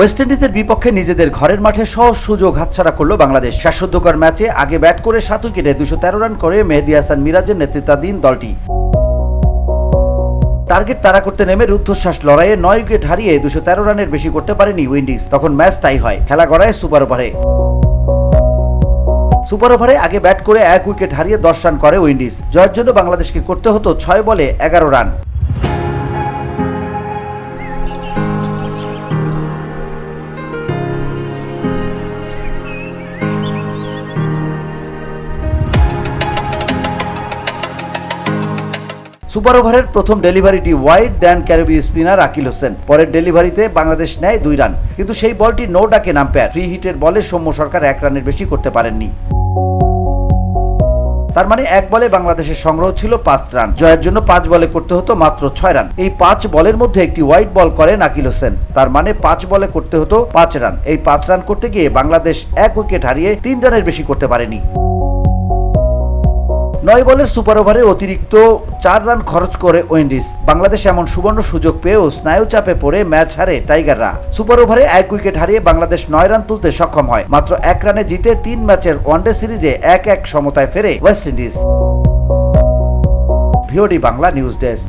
West ইন্ডিজের বিপক্ষে নিজেদের ঘরের মাঠে সহজ সুযোগ হাতছাড়া করল বাংলাদেশ। শ্বাসরুদ্ধকর ম্যাচে আগে ব্যাট করে সাত উইকেটে দুশো তেরো রান করে মেহেদি হাসান মিরাজের নেতৃত্বাধীন দলটি। টার্গেট তারা করতে নেমে রুদ্ধশ্বাস লড়াইয়ে নয় উইকেট হারিয়ে দুশো তেরো রানের বেশি করতে পারেনি উইন্ডিজ। তখন ম্যাচ টাই হয়, খেলা গড়ায় সুপার ওভারে। সুপার ওভারে আগে ব্যাট করে এক উইকেট হারিয়ে দশ রান করে উইন্ডিজ। জয়ের জন্য বাংলাদেশকে করতে হতো ছয় বলে এগারো রান। সুপার ওভারের প্রথম ডেলিভারিটি ওয়াইড, দেন ক্যারিবি স্পিনার আকিল হোসেন। পরের ডেলিভারিতে বাংলাদেশ নেয় দুই রান। কিন্তু সেই বলটি নো ডাকে নাম্পায়ার ফ্রি হিটের বলে সৌম্য সরকার এক রানের বেশি করতে পারেননি। তার মানে এক বলে বাংলাদেশের সংগ্রহ ছিল পাঁচ রান। জয়ের জন্য পাঁচ বলে করতে হতো মাত্র ছয় রান। এই পাঁচ বলের মধ্যে একটি হোয়াইট বল করেন আকিল হোসেন। তার মানে পাঁচ বলে করতে হতো পাঁচ রান। এই পাঁচ রান করতে গিয়ে বাংলাদেশ এক উইকেট হারিয়ে তিন রানের বেশি করতে পারেনি। নয় বলের সুপার ওভারে অতিরিক্ত চার রান খরচ করে ওয়েন্ডিস বাংলাদেশ এমন সুবর্ণ সুযোগ পেয়েও স্নায়ু চাপে পড়ে ম্যাচ হারে টাইগাররা। সুপার ওভারে এক উইকেট হারিয়ে বাংলাদেশ নয় রান তুলতে সক্ষম হয়। মাত্র এক রানে জিতে তিন ম্যাচের ওয়ানডে সিরিজে এক এক সমতায় ফেরে West Indies. VOD Bangla news desk.